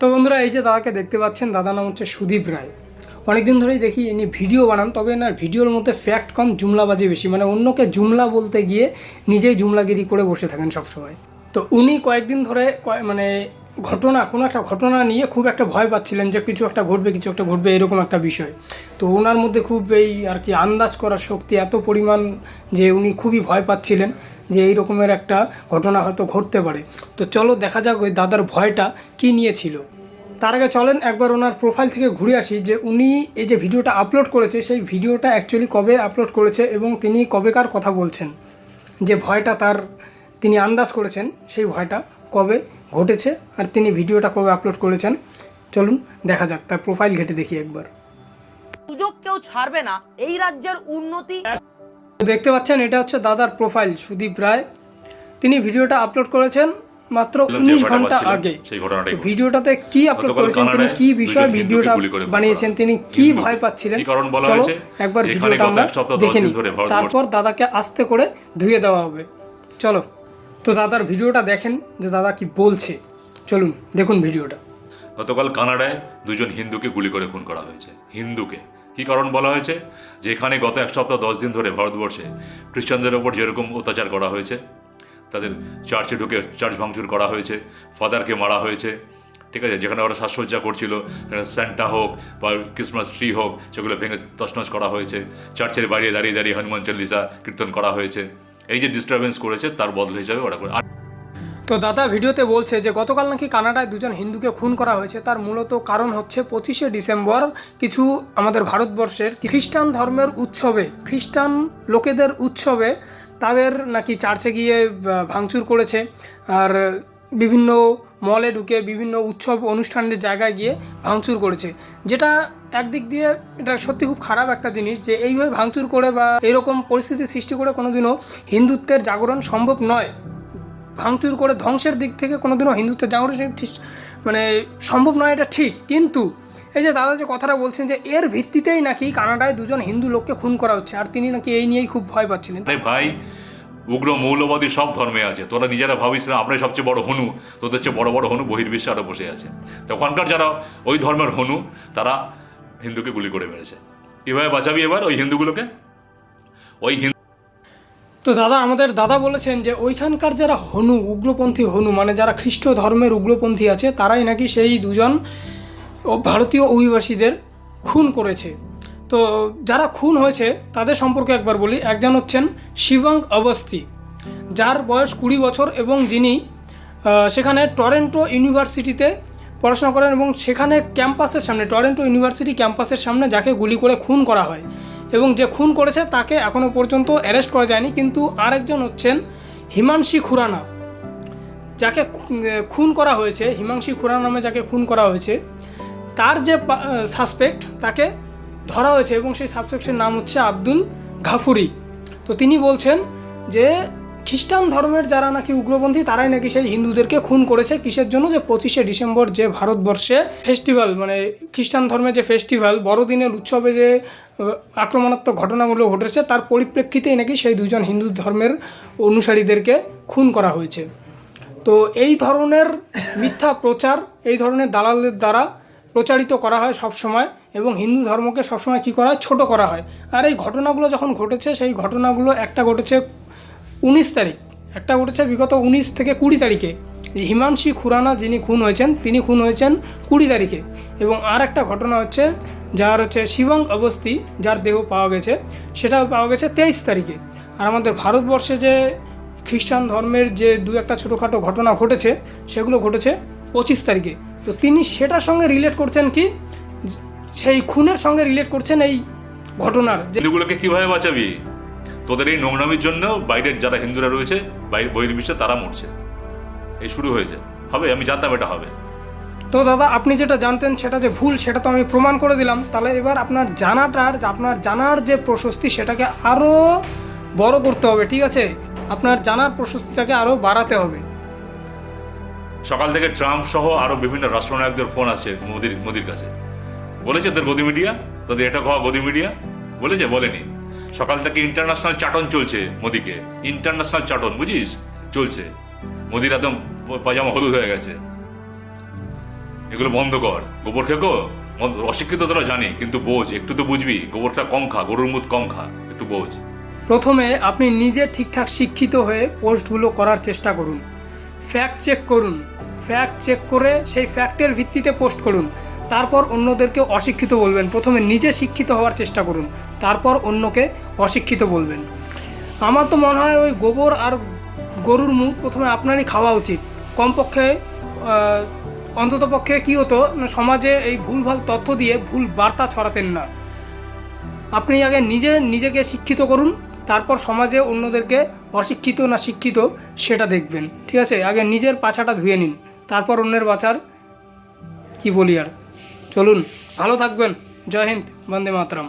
তো বন্ধুরা, এই যে দাদাকে দেখতে পাচ্ছেন দাদা নাম হচ্ছে সুদীপ রায়। অনেকদিন ধরেই দেখি ইনি ভিডিও বানান, তবে না, ভিডিওর মধ্যে ফ্যাক্ট কম, জুমলাবাজি বেশি। মানে অন্যকে জুমলা বলতে গিয়ে নিজেই জুমলাগিরি করে বসে থাকেন সবসময়। তো উনি কয়েকদিন ধরে মানে ঘটনা, কোনো একটা ঘটনা নিয়ে খুব একটা ভয় পাচ্ছিলেন যে কিছু একটা ঘটবে, কিছু একটা ঘটবে, এরকম একটা বিষয়। তো ওনার মধ্যে খুব এই আর কি আন্দাজ করার শক্তি এত পরিমাণ যে উনি খুবই ভয় পাচ্ছিলেন যে এই রকমের একটা ঘটনা হয়তো ঘটতে পারে। তো চলো দেখা যাক ওই দাদার ভয়টা কী নিয়েছিল তার আগে চলেন একবার ওনার প্রোফাইল থেকে ঘুরে আসি যে উনি এই যে ভিডিওটা আপলোড করেছে, সেই ভিডিওটা অ্যাকচুয়ালি কবে আপলোড করেছে এবং তিনি কবেকার কথা বলছেন? যে ভয়টা তার, তিনি আন্দাজ করেছেন সেই ভয়টা কবে ঘটেছে আর তিনি ভিডিওটা কবে আপলোড করেছেন চলুন দেখা যাক তার প্রোফাইল ঘেটে দেখি একবার। সুযোগ কেউ ছাড়বে না এই রাজ্যের উন্নতি। দেখতে পাচ্ছেন এটা হচ্ছে দাদার প্রোফাইল সুদীপ রায়। তিনি ভিডিওটা আপলোড করেছেন মাত্র উনিশ ঘণ্টা আগে। ভিডিওটাতে কি আপলোড করেছেন তিনি কি বিষয় ভিডিওটা বানিয়েছেন তিনি কি ভয় পাচ্ছিলেন? কি কারণ বলা চলো একবার ভিডিওটা আমরা দেখে নিই। তারপর দাদাকে আস্তে করে ধুয়ে দেওয়া হবে। চলো। তো দাদার ভিডিওটা দেখেন যে দাদা কি বলছে। চলুন, দেখুন ভিডিওটা। গতকাল কানাডায় দুজন হিন্দুকে গুলি করে খুন করা হয়েছে। হিন্দুকে। কি কারণ বলা হয়েছে? যে এখানে গত এক সপ্তাহ দশ দিন ধরে ভারতবর্ষে খ্রিস্টানদের ওপর যেরকম অত্যাচার করা হয়েছে, তাদের চার্চে ঢুকে চার্চ ভাঙচুর করা হয়েছে, ফাদারকে মারা হয়েছে, ঠিক আছে? যেখানে ওরা সাজসজ্জা করছিল স্যান্টা হোক বা ক্রিসমাস ট্রি হোক, সেগুলো ভেঙে তছনছ করা হয়েছে। চার্চের বাইরে দাঁড়িয়ে দাঁড়িয়ে হনুমান চল্লিশা কীর্তন করা হয়েছে। এই যে ডিস্টারবেন্স করেছে, তার বদল হিসাবে ওরা করে। তো দাদা ভিডিওতে বলছে যে, গতকাল নাকি কানাডায় দুজন হিন্দুকে খুন করা হয়েছে। তার মূলত কারণ হচ্ছে পঁচিশে ডিসেম্বর কিছু আমাদের ভারতবর্ষের খ্রিস্টান ধর্মের উৎসবে, খ্রিস্টান লোকেদের উৎসবে তাদের নাকি চার্চে গিয়ে ভাঙচুর করেছে। আর বিভিন্ন মলে ঢুকে বিভিন্ন উৎসব অনুষ্ঠানের জায়গায় গিয়ে ভাঙচুর করেছে। যেটা একদিক দিয়ে এটা সত্যি খুব খারাপ একটা জিনিস যে এইভাবে ভাঙচুর করে বা এরকম পরিস্থিতি সৃষ্টি করে কোনোদিনও হিন্দুত্বের জাগরণ সম্ভব নয়। ভাঙচুর করে ধ্বংসের দিক থেকে কোনোদিনও হিন্দুত্বের জাগরণ মানে সম্ভব নয় এটা ঠিক। কিন্তু এই যে দাদা যে কথাটা বলছেন যে এর ভিত্তিতেই নাকি কানাডায় দুজন হিন্দু লোককে খুন করা হচ্ছে, আর তিনি নাকি এই নিয়েই খুব ভয় পাচ্ছিলেন। ভাই উগ্র মৌলবাদী সব ধর্মে আছে। তোরা নিজেরা ভাবিস না, আমরাই সবচেয়ে বড় হনু। তোদের চেয়ে বড় বড় হনু বহির্বিশ্বে আরও বসে আছে। তো ওখানকার যারা ওই ধর্মের হনু, তারা হিন্দুকে গুলি করে মেরেছে। এভাবে বাঁচাবি এবার ওই হিন্দুগুলোকে? ওই হিন্দু তো দাদা, আমাদের দাদা বলেছেন যে ওইখানকার যারা হনু, উগ্রপন্থী হনু মানে যারা খ্রিস্ট ধর্মের উগ্রপন্থী আছে, তারাই নাকি সেই দুজন ভারতীয় অভিবাসীদের খুন করেছে। তো যারা খুন হয়েছে, তাদের সম্পর্কে একবার বলি। একজন হচ্ছেন শিবং অবস্থি, যার বয়স কুড়ি বছর এবং যিনি সেখানে টরেন্টো ইউনিভার্সিটিতে পড়াশোনা করেন এবং সেখানে ক্যাম্পাসের সামনে, টরেন্টো ইউনিভার্সিটি ক্যাম্পাসের সামনে যাকে গুলি করে খুন করা হয় এবং যে খুন করেছে তাকে এখনও পর্যন্ত অ্যারেস্ট করা যায়নি, কিন্তু আরেকজন হচ্ছেন হিমাংশী খুরানা, যাকে খুন করা হয়েছে, হিমাংশী খুরানা নামে যাকে খুন করা হয়েছে, তার যে সাসপেক্ট তাকে ধরা হয়েছে এবং সেই সাসপেক্টের নাম হচ্ছে আব্দুল ঘাফুরি তো তিনি বলছেন যে, খ্রিস্টান ধর্মের যারা নাকি উগ্রপন্থী, তারাই নাকি সেই হিন্দুদেরকে খুন করেছে। কিসের জন্য? যে পঁচিশে ডিসেম্বর যে ভারতবর্ষে ফেস্টিভ্যাল মানে খ্রিস্টান ধর্মের যে ফেস্টিভ্যাল বড়দিনের উৎসবে যে আক্রমণাত্মক ঘটনাগুলো ঘটেছে, তার পরিপ্রেক্ষিতেই নাকি সেই দুজন হিন্দু ধর্মের অনুসারীদেরকে খুন করা হয়েছে। তো এই ধরনের মিথ্যা প্রচার, এই ধরনের দালালদের দ্বারা প্রচারিত করা হয় সব সময় এবং হিন্দু ধর্মকে সবসময় কী করা হয়? ছোটো করা হয়। আর এই ঘটনাগুলো যখন ঘটেছে, সেই ঘটনাগুলো একটা ঘটেছে উনিশ তারিখ। একটা ঘটেছে বিগত উনিশ থেকে কুড়ি তারিখে। হিমাংশী খুরানা যিনি খুন হয়েছেন, তিনি খুন হয়েছেন কুড়ি তারিখে। এবং আর একটা ঘটনা হচ্ছে, যার হচ্ছে শিবং অবস্থি, যার দেহ পাওয়া গেছে, সেটা পাওয়া গেছে তেইশ তারিখে। আর আমাদের ভারতবর্ষে যে খ্রিস্টান ধর্মের যে দু একটা ছোটোখাটো ঘটনা ঘটেছে, সেগুলো ঘটেছে পঁচিশ তারিখে। তো তিনি সেটার সঙ্গে রিলেট করছেন কি? সেই খুনের সঙ্গে রিলেট করছেন এই ঘটনার হিন্দুগুলোকে কীভাবে বাঁচাবি? তোদের এই নোংরামির জন্য বাইরের যারা হিন্দুরা রয়েছে বাইরে বহির্বিশ্বে তারা মরছে। এই শুরু হয়েছে। হবে আমি জানতাম এটা হবে। তো দাদা আপনি যেটা জানতেন সেটা যে ভুল সেটা তো আমি প্রমাণ করে দিলাম। তাহলে এবার আপনার জানাটার আপনার জানার যে প্রশস্তি সেটাকে আরও বড় করতে হবে ঠিক আছে? আপনার জানার প্রশস্তিটাকে আরও বাড়াতে হবে। সকাল থেকে ট্রাম্প সহ আরও বিভিন্ন রাষ্ট্রনায়কদের ফোন আসছে মোদির মোদির কাছে। বলেছে তোর গদি মিডিয়া তোদের এটা খাওয়া গদি মিডিয়া বলেছে? বলেনি। সকাল থেকে ইন্টারন্যাশনাল চাটন চলছে মোদিকে। ইন্টারন্যাশনাল চাটন বুঝিস? চলছে। মোদির একদম পাজামা হলুদ হয়ে গেছে। এগুলো বন্ধ কর। গোবর খেকো? অশিক্ষিত তোরা জানি, কিন্তু বোঝ। একটু তো বুঝবি, গোবরটা কম খা, গরুর মুদ কম খা, একটু বোঝ। প্রথমে আপনি নিজে ঠিকঠাক শিক্ষিত হয়ে পোস্টগুলো করার চেষ্টা করুন। ফ্যাক্ট চেক করুন। ফ্যাক্ট চেক করে সেই ফ্যাক্টের ভিত্তিতে পোস্ট করুন। তারপর অন্যদেরকে অশিক্ষিত বলবেন। প্রথমে নিজে শিক্ষিত হওয়ার চেষ্টা করুন, তারপর অন্যকে অশিক্ষিত বলবেন। আমার তো মনে হয় ওই গোবর আর গরুর মুখ প্রথমে আপনারই খাওয়া উচিত। কমপক্ষে অন্তত পক্ষে কী হতো সমাজে এই ভুলভাল তথ্য দিয়ে ভুল বার্তা ছড়াতেন না। আপনি আগে নিজে, নিজেকে শিক্ষিত করুন, তারপর সমাজে অন্যদেরকে অশিক্ষিত না শিক্ষিত সেটা দেখবেন। ঠিক আছে? আগে নিজের পাছাটা ধুয়ে নিন, তারপর অন্যের বাঁচার কি বলি আর? চলুন ভালো থাকবেন। জয় হিন্দ বন্দে মাতরম।